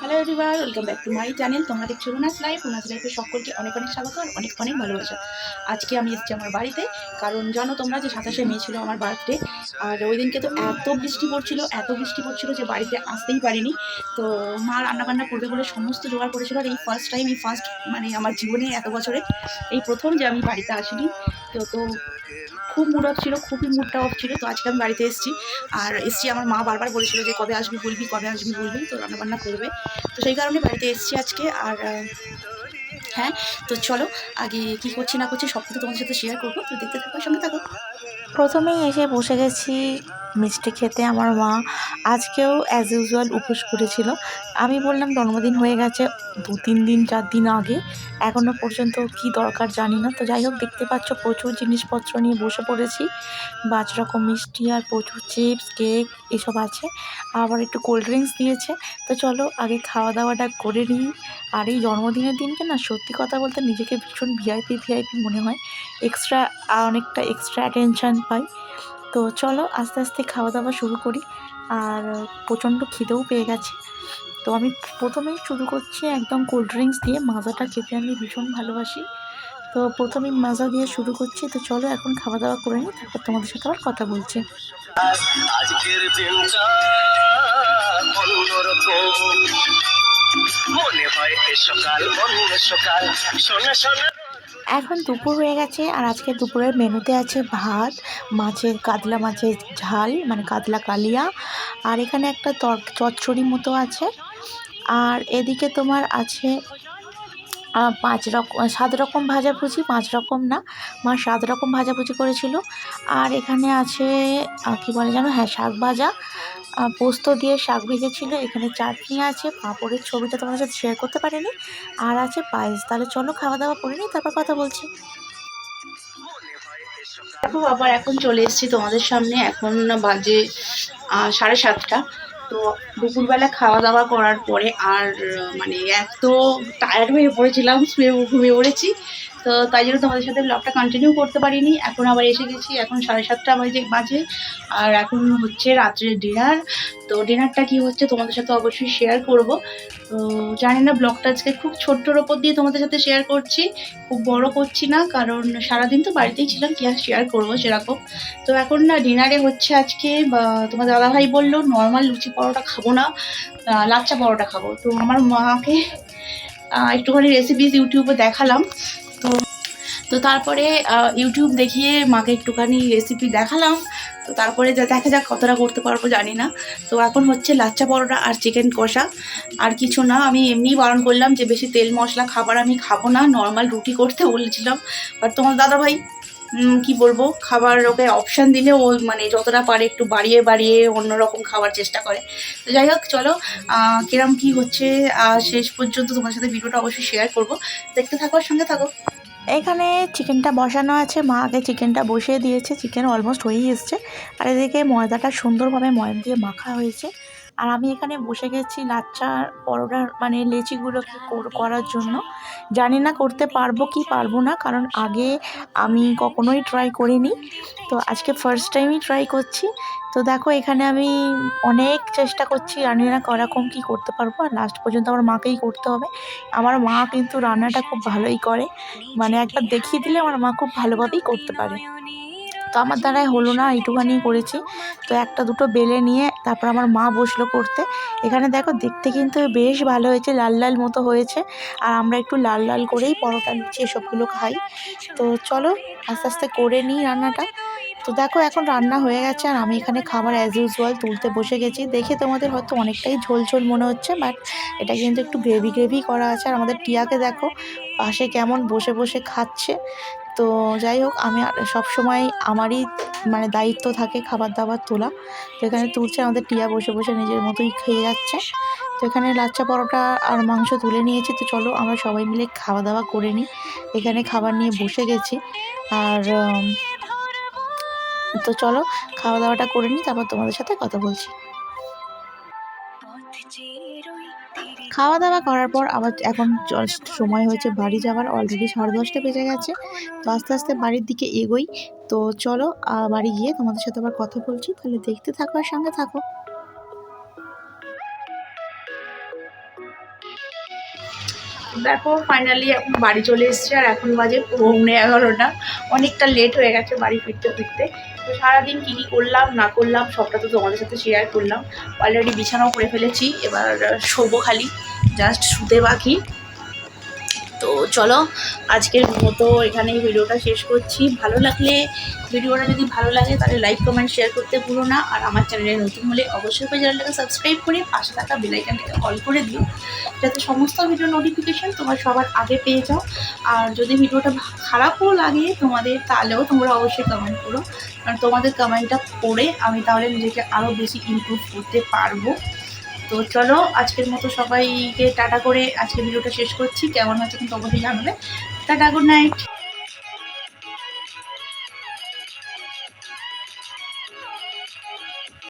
Hello everyone welcome back to my channel তোমরা দেখছ life Runa's লাইফে সকলকে অনেক অনেক স্বাগত আর অনেক অনেক ভালোবাসা। আজকে আমি এসেছি আমার বাড়িতে, কারণ জানো তোমরা যে সাতাশে মে ছিল আমার বার্থডে আর ওই দিনকে তো এত বৃষ্টি পড়ছিল, এত বৃষ্টি পড়ছিল যে বাড়িতে আসতেই পারিনি। তো মা রান্নাবান্না করবে বলে সমস্ত জোগাড় করেছিল, আর এই ফার্স্ট টাইম এই ফার্স্ট মানে আমার জীবনে এত বছরে, এই প্রথম যে আমি বাড়িতে আসিনি। তো তো খুব মুড অফ ছিল, খুবই মুডটা অফ ছিল। তো আজকে আমি বাড়িতে এসেছি আর এসছি আমার মা বারবার বলেছিল যে কবে আসবি বলবি, কবে আসবি বলবি, তো রান্নাবান্না করবে। তো সেই কারণে বাড়িতে এসছি আজকে আর হ্যাঁ তো চলো আগে কি করছি না করছি সব কিছু তোমাদের সাথে শেয়ার করব। তো দেখতে থাকো, সঙ্গে থাকো। প্রথমেই এসে বসে গেছি মিষ্টি খেতে আমার মা আজকেও অ্যাজ ইউজুয়াল উপোস করেছিল। আমি বললাম, জন্মদিন হয়ে গেছে দু তিন দিন, চার দিন আগে। এখনও পর্যন্ত কি দরকার জানি না। তো যাই হোক, দেখতে পাচ্ছ প্রচুর জিনিসপত্র নিয়ে বসে পড়েছি। পাঁচ রকম মিষ্টি আর প্রচুর চিপস, কেক এসব আছে। আবার একটু কোল্ড ড্রিঙ্কস দিয়েছে। তো চলো, আগে খাওয়া দাওয়াটা করে নিই। আর এই জন্মদিনের দিনকে না, সত্যি কথা বলতে নিজেকে ভীষণ ভিআইপি ভিআইপি মনে হয়। এক্সট্রা অনেকটা এক্সট্রা অ্যাটেনশান পাই। তো চলো আস্তে আস্তে খাওয়া দাওয়া শুরু করি। আর প্রচণ্ড খিদেও পেয়ে গেছে। তো আমি প্রথমেই শুরু করছি একদম কোল্ড ড্রিঙ্কস দিয়ে। মাজাটা খেতে আমি ভীষণ ভালোবাসি। তো প্রথমেই মাজা দিয়ে শুরু করছি। তো চলো এখন খাওয়া দাওয়া করে নিই, তারপর তোমাদের সাথে আবার কথা বলছি। মনে হয় সকাল সকাল। শোনা শোনা। এখন দুপুর হয়ে গেছে আর আজকে দুপুরের মেনুতে আছে ভাত, মাছের কাতলা মাছের ঝাল মানে কাতলা কালিয়া আর এখানে একটা তর, চচ্চড়ি মতো আছে। আর এদিকে তোমার আছে পাঁচ রকম সাত রকম ভাজাভুজি, পাঁচ রকম না, মা সাত রকম ভাজাভুজি করেছিল। আর এখানে আছে কী বলে জানো হ্যাঁ শাক ভাজা। পোস্ত দিয়ে শাক ভেজেছিল, এখানে চাটনি আছে, পাঁপড়ের ছবিটা তোমাদের সাথে শেয়ার করতে পারিনি। আর আছে পায়েস, তাহলে চলো খাওয়া দাওয়া করে নিই, তারপর কথা বলছি। দেখো আবার এখন চলে এসেছি তোমাদের সামনে, এখন বাজে সাড়ে সাতটা। তো দুপুরবেলা খাওয়া দাওয়া করার পরে আর মানে এত টায়ার্ড হয়ে পড়েছিলাম, শুয়ে ঘুমিয়ে পড়েছি। তো তাই জন্য তোমাদের সাথে ব্লগটা কন্টিনিউ করতে পারিনি। এখন আবার এসে গেছি, এখন সাড়ে সাতটা বাজে বাজে। আর এখন হচ্ছে রাত্রের ডিনার তো ডিনারটা কি হচ্ছে তোমাদের সাথে অবশ্যই শেয়ার করব। তো জানি না ব্লগটা আজকে খুব ছোট্টর ওপর দিয়ে তোমাদের সাথে শেয়ার করছি। খুব বড় করছি না, কারণ সারাদিন তো বাড়িতেই ছিলাম, কি আর শেয়ার করব সেরকম। তো এখন না ডিনারে হচ্ছে আজকে তোমার দাদাভাই বলল নর্মাল লুচি পরোটা খাব না লাচ্চা পরোটা খাব। তো আমার মাকে একটুখানি রেসিপিস ইউটিউবে দেখালাম। তো তারপরে ইউটিউব দেখিয়ে মাকে একটুখানি রেসিপি দেখালাম। তো তারপরে যা দেখা যাক কতটা করতে পারব, জানি না। তো এখন হচ্ছে লাচ্চা পরোটা আর চিকেন কষা। আর কিছু না, আমি এমনি বারণ করলাম যে বেশি তেল মশলা খাবার আমি খাব না নর্মাল রুটি করতে বলেছিলাম। বাট তোমার দাদাভাই কি বলব, খাবার ওকে অপশান দিলে ও মানে যতটা পারে একটু বাড়িয়ে বাড়িয়ে অন্যরকম খাবার চেষ্টা করে। তো যাই হোক, চলো কিরম কি হচ্ছে শেষ পর্যন্ত তোমার সাথে ভিডিওটা অবশ্যই শেয়ার করব। দেখতে থাকো সঙ্গে থাকো। এখানে চিকেনটা বসানো আছে। মা আগে চিকেনটা বসিয়ে দিয়েছে। চিকেন অলমোস্ট হয়েই এসছে। আর এদিকে ময়দাটা সুন্দরভাবে ময়দা দিয়ে মাখা হয়েছে। আর আমি এখানে বসে গেছি লাচ্চা পরোটার মানে লেচিগুলো করার জন্য। জানি না করতে পারব কি পারব না, কারণ আগে আমি কখনোই ট্রাই করিনি। তো আজকে ফার্স্ট টাইমই ট্রাই করছি। তো দেখো এখানে আমি অনেক চেষ্টা করছি, জানি না কীরকম কী করতে পারব। আর লাস্ট পর্যন্ত আমার মাকেই করতে হবে। আমার মা কিন্তু রান্নাটা খুব ভালোই করে। মানে একবার দেখিয়ে দিলে আমার মা খুব ভালোভাবেই করতে পারে। তো আমার দ্বারাই হলো না, এইটুখানি করেছি। তো একটা দুটো বেলে নিয়ে তারপর আমার মা বসল করতে। এখানে দেখো দেখতে কিন্তু বেশ ভালো হয়েছে, লাল লাল মতো হয়েছে। আর আমরা একটু লাল লাল করেই পরোটা লুচি এসবগুলো খাই। তো চলো আস্তে আস্তে করে নিই রান্নাটা। তো দেখো এখন রান্না হয়ে গেছে আর আমি এখানে খাবার অ্যাজ ইউজুয়াল তুলতে বসে গেছি। দেখে তোমাদের হয়তো অনেকটাই ঝোল ঝোল মনে হচ্ছে বাট এটা কিন্তু একটু গ্রেভি গ্রেভি করা আছে। আর আমাদের টিয়াকে দেখো পাশে কেমন বসে বসে খাচ্ছে। তো যাই হোক, আমি সব সময় আমারই মানে দায়িত্ব থাকে খাবার দাবার তোলা। তো এখানে তুলছে আমাদের টিয়া বসে বসে নিজের মতোই খেয়ে যাচ্ছে। তো এখানে লাচ্চা পরোটা আর মাংস তুলে নিয়েছি। তো চলো আমরা সবাই মিলে খাওয়া দাওয়া করে নিই। এখানে খাবার নিয়ে বসে গেছি। আর তো চলো খাওয়া দাওয়াটা করে নিই, তারপর তোমাদের সাথে কথা বলছি। খাওয়া দাওয়া করার পর আবার এখন সময় হয়েছে বাড়ি যাওয়ার। অলরেডি সাড়ে দশটা বেজে গেছে। তো আস্তে আস্তে বাড়ির দিকে এগোই। তো চলো বাড়ি গিয়ে তোমাদের সাথে আবার কথা বলছি। তাহলে দেখতে থাকো আর সঙ্গে থাকো। দেখো ফাইনালি এখন বাড়ি চলে এসেছে আর এখন বাজে পৌনে এগারোটা। অনেকটা লেট হয়ে গেছে বাড়ি ফিরতে ফিরতে তো সারাদিন কী কী করলাম, না করলাম, সবটা তো তোমাদের সাথে শেয়ার করলাম। অলরেডি বিছানাও করে ফেলেছি, এবার শোবো খালি জাস্ট শুতে বাকি। তো চলো আজকের মতো এখানে ভিডিওটা শেষ করছি। ভালো লাগলে ভিডিওটা যদি ভালো লাগে তাহলে লাইক কমেন্ট শেয়ার করতে ভুলো না। আর আমার চ্যানেলে নতুন হলে অবশ্যই করে চ্যানেলটাকে সাবস্ক্রাইব করে পাশে থাকা বেলাইকানটাকে অল করে দিও। যাতে সমস্ত ভিডিও নোটিফিকেশান তোমার সবার আগে পেয়ে যাও। আর যদি ভিডিওটা খারাপও লাগে তোমাদের, তাহলেও তোমরা অবশ্যই কমেন্ট করো। কারণ তোমাদের কমেন্টটা পড়ে আমি তাহলে নিজেকে আরও বেশি ইমপ্রুভ করতে পারব। তো চলো, আজকের মতো সবাইকে টাটা করে আজকে ভিডিওটা শেষ করছি। কেমন হচ্ছে কিন্তু অবশ্যই জানাবে। Tata good night